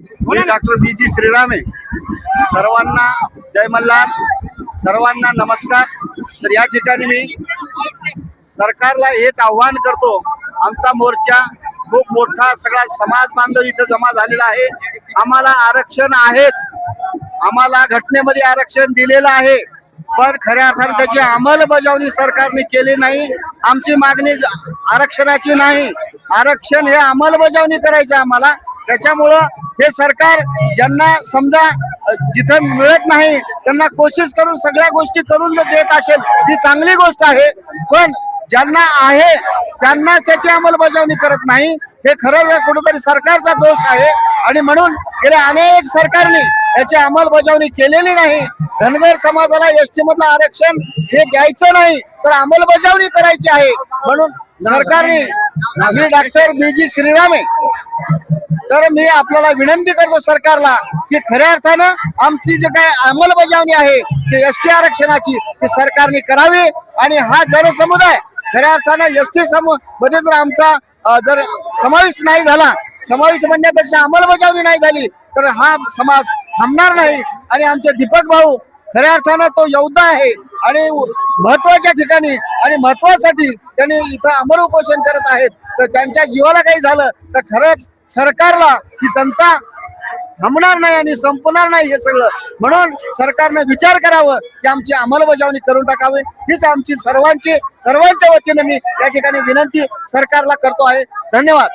मी doctor बी जी श्रीराम. आहे सर्वांना जय मल्हार. सर्वांना नमस्कार. तर या ठिकाणी मी सरकारला हेच आव्हान करतो. आमचा मोर्चा खूप मोठा सगळा समाज बांधव इथं जमा झालेला आहे. आम्हाला आरक्षण आहेच. आम्हाला घटनेमध्ये आरक्षण दिलेलं आहे. पण खऱ्या अर्थाने त्याची अंमलबजावणी सरकारने केली नाही. आमची मागणी आरक्षणाची नाही. आरक्षण हे अंमलबजावणी करायचं आम्हाला. त्याच्यामुळं हे सरकार ज्यांना समजा जिथं मिळत नाही त्यांना कोशिश करून सगळ्या गोष्टी करून जर देत असेल ती चांगली गोष्ट आहे. पण ज्यांना आहे त्यांना त्याची अंमलबजावणी करत नाही. हे खरं जर कुठेतरी सरकारचा दोष आहे. आणि म्हणून गेल्या अनेक सरकारने याची अंमलबजावणी केलेली नाही. धनगर समाजाला एसटी मधलं आरक्षण हे द्यायचं नाही तर अंमलबजावणी करायची आहे. म्हणून सरकारने डॉक्टर बी जी श्रीरामे तर मी आपल्याला विनंती करतो सरकारला की खऱ्या अर्थानं आमची जे काय अंमलबजावणी आहे ती एस टी आरक्षणाची ती सरकारने करावी आणि हा जनसमुदाय खऱ्या अर्थानं एस टी समूहमध्ये जर आमचा जर समावेश नाही झाला समावेश म्हणण्यापेक्षा अंमलबजावणी नाही झाली तर हा समाज थांबणार नाही. आणि आमचे दीपक भाऊ खऱ्या अर्थानं तो योद्धा आहे आणि महत्त्वाच्या ठिकाणी आणि महत्वासाठी त्यांनी इथं अमर उपोषण करत आहेत. तर त्यांच्या जीवाला काही झालं तर खरंच सरकारला ही जनता थांबणार नाही आणि संपणार नाही हे सगळं. म्हणून सरकारनं विचार करावं की आमची अंमलबजावणी करून टाकावी. हीच आमची सर्वांची सर्वांच्या वतीने मी या ठिकाणी विनंती सरकारला करतो आहे. धन्यवाद.